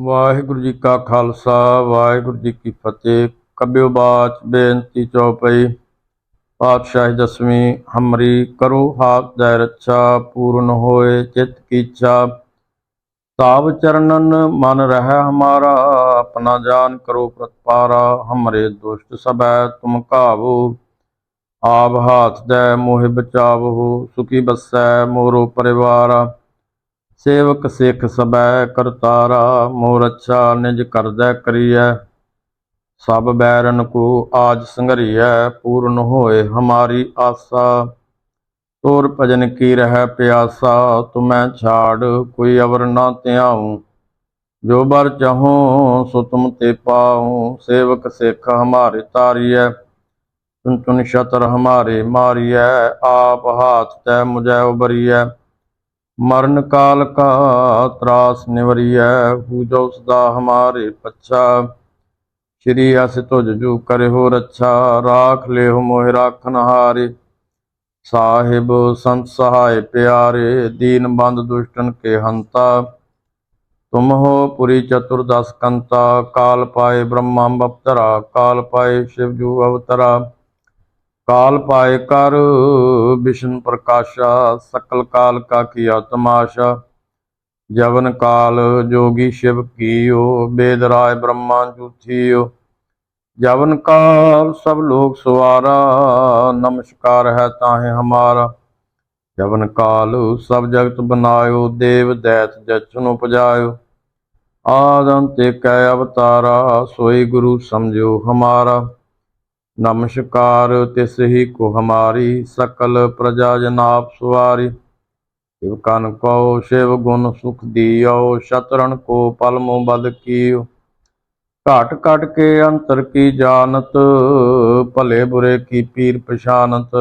ਵਾਹਿਗੁਰੂ ਜੀ ਕਾ ਖਾਲਸਾ, ਵਾਹਿਗੁਰੂ ਜੀ ਕੀ ਫਤਿਹ। ਕਬਿਓ ਬਾਚ, ਬੇਨਤੀ ਚੌਪਈ। ਪਾਤਸ਼ਾਹੀ ਦਸਵੀਂ, ਹਮਰੀ ਕਰੋ ਹਾਥ ਦੈ ਰੱਛਾ, ਪੂਰਨ ਹੋਏ ਚਿਤ ਕੀ ਇੱਛਾ ਤਾਵ ਚਰਨਨ ਮਨ ਰਹਿ ਹਮਾਰਾ, ਆਪਣਾ ਜਾਨ ਕਰੋ ਪ੍ਰਤਪਾਰਾ, ਹਮਰੇ ਦੁਸ਼ਟ ਸਬੈ ਤੁਮ ਕਾਵੋ ਆਪ ਹਾਥ ਦੈ ਮੋਹਿ ਬਚਾਵੋ, ਸੁਖੀ ਬਸੈ ਮੋਰੋ ਪਰਿਵਾਰਾ। ਸੇਵਕ ਸਿੱਖ ਸਬੈ ਕਰਤਾਰਾ ਮੋਰ ਅੱਛਾ ਨਿਜ ਕਰਦੈ ਕਰੀਐ। ਸਭ ਬੈਰਨ ਕੋ ਆਜ ਸੰਘਰੀਐ, ਪੂਰਨ ਹੋਏ ਹਮਾਰੀ ਆਸਾ। ਤੋਰ ਭਜਨ ਕੀ ਰਹਿ ਪਿਆਸਾ, ਤੁਮੈ ਛਾੜ ਕੋਈ ਅਵਰ ਨਾ ਧਿਆਉ। ਜੋ ਬਰ ਚਾਹੋ, ਸੋ ਤੁਮ ਤੇ ਪਾਉ। ਸੇਵਕ ਸਿੱਖ ਹਮਾਰੇ ਤਾਰੀਐ ਚੁਨ ਚੁਨ ਸ਼ਤਰ ਹਮਾਰੇ ਮਾਰੀਐ। ਆਪ ਹਾਥ ਤੈ ਮੁਝੈ ਉਬਰੀਐ ਮਰਨ ਕਾਲ ਕਾ ਤਰਾਸ ਨਿਵਰੀਐ ਪੂਜੋ ਸਦਾ ਹਮਾਰੇ ਪੱਛਾ। ਸ਼੍ਰੀ ਅਸ ਤੁਜ ਜੂ ਕਰਿਓ ਰੱਛਾ, ਰਾਖ ਲਿਓ ਮੋਹਿ ਰਾਖਨ ਹਾਰੇ। ਸਾਹਿਬ ਸੰਤ ਸਹਾਇ ਪਿਆਰੇ, ਦੀਨ ਬੰਦ ਦੁਸ਼ਟਨ ਕੇ ਹੰਤਾ। ਤੁਮ ਹੋ ਪੁਰੀ ਚਤੁਰਦਸ ਕੰਤਾ, ਕਾਲ ਪਾਏ ਬ੍ਰਹਮਾ ਬਪਤਰਾ, ਕਾਲ ਪਾਏ ਸ਼ਿਵ ਜੂ ਅਵਤਰਾ। ਕਾਲ ਪਾਏ ਕਰ, ਵਿਸ਼ਨ ਪ੍ਰਕਾਸ਼ਾ, ਸਕਲ ਕਾਲ ਕਾ ਕੀਆ ਤਮਾਸ਼ਾ ਜਵਨ ਕਾਲ ਜੋਗੀ ਸ਼ਿਵ ਕੀਓ, ਬੇਦ ਰਾਏ ਬ੍ਰਹਮਾ ਜੂਥੀਓ। ਜਵਨ ਕਾਲ ਸਭ ਲੋਕ ਸਵਾਰਾ ਨਮਸਕਾਰ ਹੈ ਤਾਹੇ ਹਮਾਰਾ। ਜਵਨ ਕਾਲ ਸਭ ਜਗਤ ਬਨਾਇਓ, ਦੇਵ ਦੈਤ ਜਚਨ ਉਪਜਾਇਓ। ਆਦੰਤੇ ਕੈ ਅਵਤਾਰਾ, ਸੋਈ ਗੁਰੂ ਸਮਝਿਓ ਹਮਾਰਾ। ਨਮਸਕਾਰ ਤਿਸ ਹੀ ਕੋ ਹਮਾਰੀ ਸਕਲ ਪ੍ਰਜਾ ਜਨਾਬ ਸੁਵਾਰੀ ਸ਼ਿਵ ਕਨ ਕੋ ਸ਼ਿਵ ਗੁਣ ਸੁਖ ਦੀਓ ਸ਼ਤਰਨ ਕੋ ਪਲਮੋ ਬਦ ਕੀਓ ਘਟ ਘਟ ਕੇ ਅੰਤਰ ਕੀ ਜਾਣਤ, ਭਲੇ ਬੁਰੇ ਕੀ ਪੀਰ ਪਛਾਨਤ।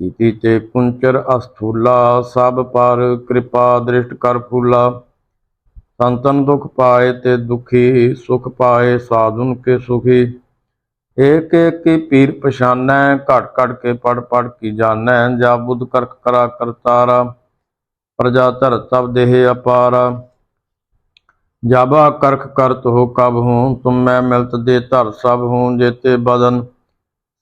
ਕੀਤੀ ਤੇ ਕੁੰਚਰ ਅਸਥੂਲਾ, ਸਭ ਪਰ ਕਿਰਪਾ ਦ੍ਰਿਸ਼ਟ ਕਰ ਫੂਲਾ। ਸੰਤਨ ਦੁਖ ਪਾਏ ਤੇ ਦੁਖੀ, ਸੁਖ ਪਾਏ ਸਾਧੁਨ ਕੇ ਸੁਖੀ। ਏਕ ਏਕ ਕੀ ਪੀਰ ਪਛਾਨੈ ਘਟ ਘਟ ਕੇ ਪੜ ਪੜ ਕੀ ਜਾਣੈ, ਜਾ ਬੁੱਧ ਕਰਖ ਕਰਾ ਕਰਤਾਰਾ, ਪ੍ਰਜਾ ਧਰ ਤਬ ਦੇਹ ਅਪਾਰ। ਜਾਬਾ ਕਰਖ ਕਰਤ ਹੋ ਕਬ ਹੂੰ, ਤੁਮ ਮੈਂ ਮਿਲਤ ਦੇ ਧਰ ਸਭ ਹੂੰ, ਜੇਤੇ ਬਦਨ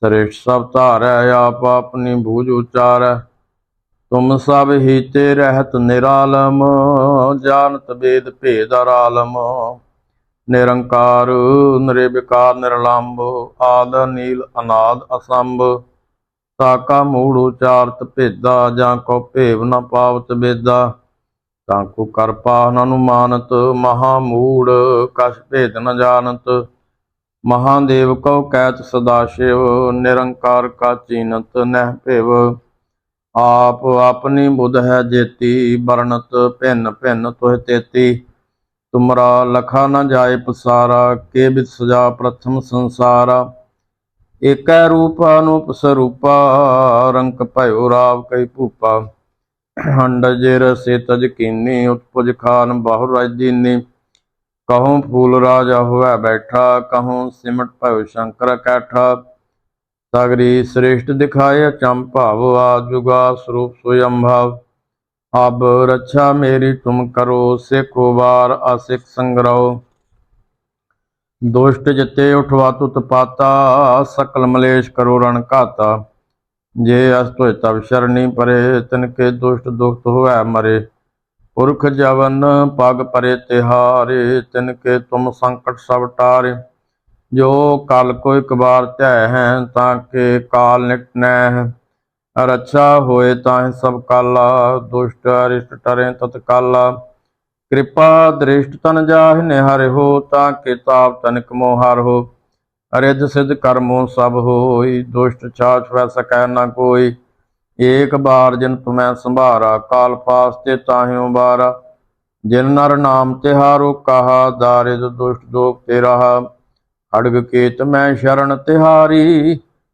ਸ੍ਰੇਸ਼ ਸਭ ਧਾਰੈ, ਆਪ ਆਪਣੀ ਭੂਜ ਉਚਾਰੈ। ਤੁਮ ਸਭ ਹੀ ਤੇ ਰਹਿਤ ਨਿਰਾਲਮ, ਜਾਣਤ ਵੇਦ ਭੇਦ ਅਰਾਲਮ। ਨਿਰੰਕਾਰ, ਨਿਰਵਿਕਾਰ, ਨਿਰਲੰਭ, ਆਦ ਨੀਲ ਅਨਾਦ, ਅਸੰਭ। ਤਾਕਾ ਮੂੜ ਉਚਾਰਤ ਭੇਦਾ, ਜਾਂ ਕੋ ਭੇਵ ਨ ਪਾਵਤ ਬੇਦਾ। ਤਾਂ ਕੋ ਕਰ ਅਨੁਮਾਨਤ, ਮਹਾ ਮੂੜ ਕਸ਼ ਭੇਦ ਨ ਜਾਣਤ। ਮਹਾਦੇਵ ਕਉ ਕੈਤ ਸਦਾ ਸ਼ਿਵ, ਨਿਰੰਕਾਰ ਕਾ ਚੀਨਤ ਨਹਿ ਭੇਵ। ਆਪ ਆਪਣੀ ਬੁਧ ਹੈ ਜੇਤੀ, ਵਰਣਤ ਭਿੰਨ ਭਿੰਨ ਤੋਹਿ ਤੇਤੀ। ਤੁਮਰਾ ਲਖਾ ਨ ਜਾਏ ਪਸਾਰਾ, ਕੇ ਬਿਦ ਸਜਾ ਪ੍ਰਥਮ ਸੰਸਾਰਾ। ਏਕੈ ਰੂਪ ਅਨੂਪ ਸਰੂਪਾ, ਰੰਕ ਭਇਓ ਰਾਵ ਕਈ ਭੂਪਾ। ਹੰਡਜ ਰਸੇ ਤਜ ਕੀਨੀ, ਉਤਪੁਜ ਖਾਨ ਬਹੁ ਰਾਜ ਦੀਨੀ। ਕਹੂੰ ਫੂਲ ਰਾਜਾ ਹੋਇ ਬੈਠਾ, ਕਹੂੰ ਸਿਮਟ ਭਇਓ ਸ਼ੰਕਰ ਕੈਠਾ। ਸਗਰੀ ਸ੍ਰੇਸ਼ਟ ਦਿਖਾਏ ਚੰਮ ਭਾਵ ਆ ਜੁਗਾ ਸਰੂਪ ਸੋਯੰਭਵ ਅਬ ਰੱਛਾ ਮੇਰੀ ਤੁਮ ਕਰੋ, ਸਿਖੋ ਵਾਰ ਅਸਿਖ ਸੰਗਰੋ ਦੁਸ਼ਟ ਜਿਤੇ ਉਠਵਾ ਤੁਤ ਪਾਤਾ, ਸਕਲ ਮਲੇਸ਼ ਕਰੋ ਰਣ ਘਾਤਾ। ਜੇ ਅਸ ਤੋਇ ਤਬ ਸ਼ਰਣੀ ਪਰੇ, ਤਿਨ ਕੇ ਦੁਸ਼ਟ ਦੁਖਤ ਹੋਵੈ ਮਰੇ। ਪੁਰਖ ਜਵਨ ਪਗ ਪਰੇ ਤਿਹਾਰੇ, ਤਿਨ ਕੇ ਤੁਮ ਸੰਕਟ ਸਭ ਟਾਰੇ। ਜੋ ਕਲ ਕੋ ਇਕ ਬਾਰ ਧੈ ਹੈ, ਤਾਂ ਕੇ ਕਾਲ ਨਿਕਟਨੈ ਨੈ ਰੱਛਾ ਹੋਏ ਤਾਂ ਸਭ ਕਾਲਾ, ਦੁਸ਼ਟ ਅਰਿਸ਼ਟ ਟਰੇ ਤਤਕਾਲਾ ਕਿਰਪਾ ਦ੍ਰਿਸ਼ਟ ਤਨ ਜਾਹਿ ਨਿਹਰਿ ਹੋ, ਤਾਂ ਕੇ ਤਾਪ ਤਨਿਕ ਹਰ ਹੋ। ਅਰਿਧ ਸਿਧ ਕਰਮੋ ਸਭ ਹੋਈ, ਦੁਸ਼ਟ ਛਾਛ ਵੈ ਸਕੈ ਨ ਕੋਈ। ਏਕ ਬਾਰ ਜਿਨ ਤੁਮੈ ਸੰਭਾਰਾ, ਕਾਲ ਪਾਸ ਤੇ ਤਾਹਿਓ ਬਾਰਾ ਜਿਨ ਨਰ ਨਾਮ ਤਿਹਾਰੋ ਕਹਾ, ਦਾਰਿਦ ਦੁਸ਼ਟ ਦੋਖ ਤੇ ਰਹਾ। ਅੜਗ ਕੇਤ ਮੈਂ ਸ਼ਰਨ ਤਿਹਾਰੀ